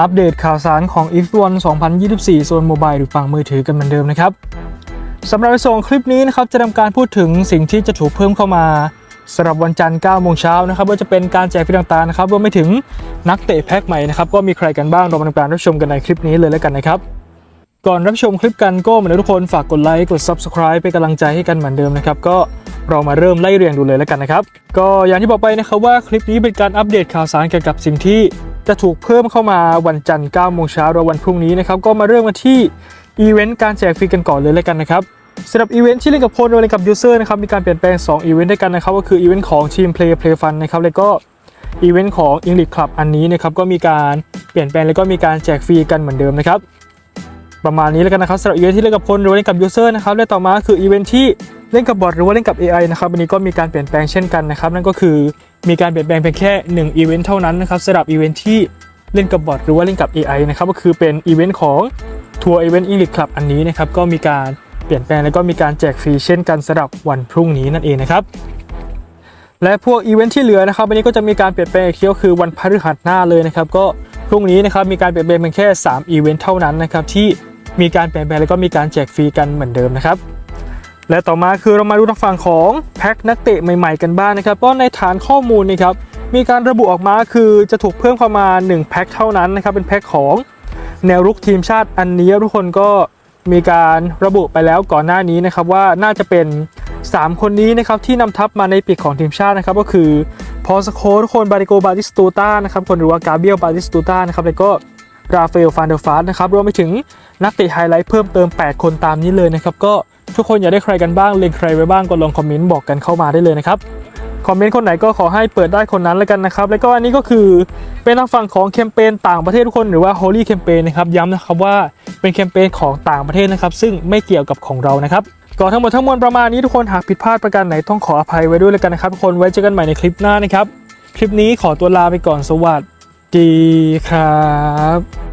อัปเดตข่าวสารของ F1 2024 โซนโมบายหรือฝั่งมือถือกันเหมือนเดิมนะครับสำหรับในส่วนของคลิปนี้นะครับจะทำการพูดถึงสิ่งที่จะถูกเพิ่มเข้ามาสำหรับวันจันทร์9โมงเช้านะครับว่าจะเป็นการแจกฟรีต่างๆนะครับรวมไปถึงนักเตะแพ็กใหม่นะครับก็มีใครกันบ้างเรามาทำการรับชมกันในคลิปนี้เลยแล้วกันนะครับ ก่อนรับชมคลิปกันก็เหมือนทุกคนฝากกดไลค์กด Subscribe เป็นกำลังใจให้กันเหมือนเดิมนะครับก็เรามาเริ่มไล่เรียงดูเลยแล้วกันนะครับ ก็อย่างที่บอกไปนะครับว่าคลิปนี้เป็นการอัปเดตข่าวสารเกี่ยวกับสิ่งที่ จะถูกเพิ่มเข้ามาวันจันทร์9โมงเช้าและวันพรุ่งนี้นะครับ ก็มาเริ่มกันที่อีเวนต์การแจกฟรีกันก่อนเลยแล้วกันนะครับสำหรับอีเวนต์ที่เล่นกับคนเล่นกับยูเซอร์นะครับมีการเปลี่ยนแปลง2อีเวนต์ด้วยกันนะครับก็คืออีเวนต์ของทีม Play Play Fun นนะครับแล้วก็อีเวนต์ของ English Club อันนี้นะครับก็มีการเปลี่ยนแปลงแล้วก็มีการแจกฟรีกันเหมือนเดิมนะครับประมาณนี้แล้วกันนะครับสำหรับอีเวนท์ที่เล่นกับคนหรือเล่นกับยูเซอร์นะครับและต่อมาคืออีเวนท์ที่ เล่นกับบอทหรือว่าเล่นกับ AI นะครับวันนี้ก็มีการเปลี่ยนแปลงเช่นกันนะครับนั่นก็คือมีการเปลี่ยนแปลงเพียงแค่1อีเวนท์เท่านั้นนะครับสำหรับอีเวนท์ที่เล่นกับบอทหรือว่าเล่นกับ AI นะครับก็คือเป็นอีเวนท์ของทัวร์อีเวนต์อิงลิชคลับอันนี้นะครับก็มีการเปลี่ยนแปลงแล้วก็มีการแจกฟรีเช่นกันสำหรับวันพรุ่งนี้นั่นเองนะครับและพวกอีเวนท์ที่เหลือนะครับวันนี้ก็จะมีการเปลี่ยนแปลงอีกทีก็คือวันพฤหัสหน้าเลยนะครับก็พรุ่งนี้นะครับมีการเปลี่ยนแปลงเพียงแค่3อีเวนท์เท่านั้นนะครับที่มีการเปลี่ยนแปลงแล้วก็มีการแจกฟรีกันเหมือนเดิมนะครับ และต่อมาคือเรามาดูทางฝั่งของแพ็คนักเตะใหม่ๆกันบ้างนะครับก็ในฐานข้อมูลนะครับมีการระบุออกมาคือจะถูกเพิ่มเข้ามา 1 แพ็คเท่านั้นนะครับเป็นแพ็คของแนวรุกทีมชาติอันนี้ทุกคนก็มีการระบุไปแล้วก่อนหน้านี้นะครับว่าน่าจะเป็น 3 คนนี้นะครับที่นำทัพมาในปีกของทีมชาตินะครับก็คือพอสโคทุกคนบาริโกบาติสตูต้านะครับคนหรือว่ากาเบียลบาติสตูต้านะครับแล้วก็ราฟาเอลฟานเดอร์ฟาสนะครับรวมไปถึงนักเตะไฮไลท์เพิ่มเติม 8 คนตามนี้เลยนะครับก็ ทุกคนอยากได้ใครกันบ้างเล็งใครไว้บ้างก็ลองคอมเมนต์บอกกันเข้ามาได้เลยนะครับคอมเมนต์คนไหนก็ขอให้เปิดได้คนนั้นแล้วกันนะครับ แล้วก็อันนี้ก็คือเป็นทางฝั่งของแคมเปญต่างประเทศทุกคนหรือว่า Holy Campaign นะครับย้ำนะครับว่าเป็นแคมเปญของต่างประเทศนะครับ ซึ่งไม่เกี่ยวกับของเรานะครับก็ทั้งหมดทั้งมวลประมาณนี้ทุกคนหากผิดพลาดประการไหนต้องขออภัยไว้ด้วยแล้วกันนะครับทุกคนไว้เจอกันใหม่ในคลิปหน้านะครับ คลิปนี้ขอตัวลาไปก่อนสวัสดีครับ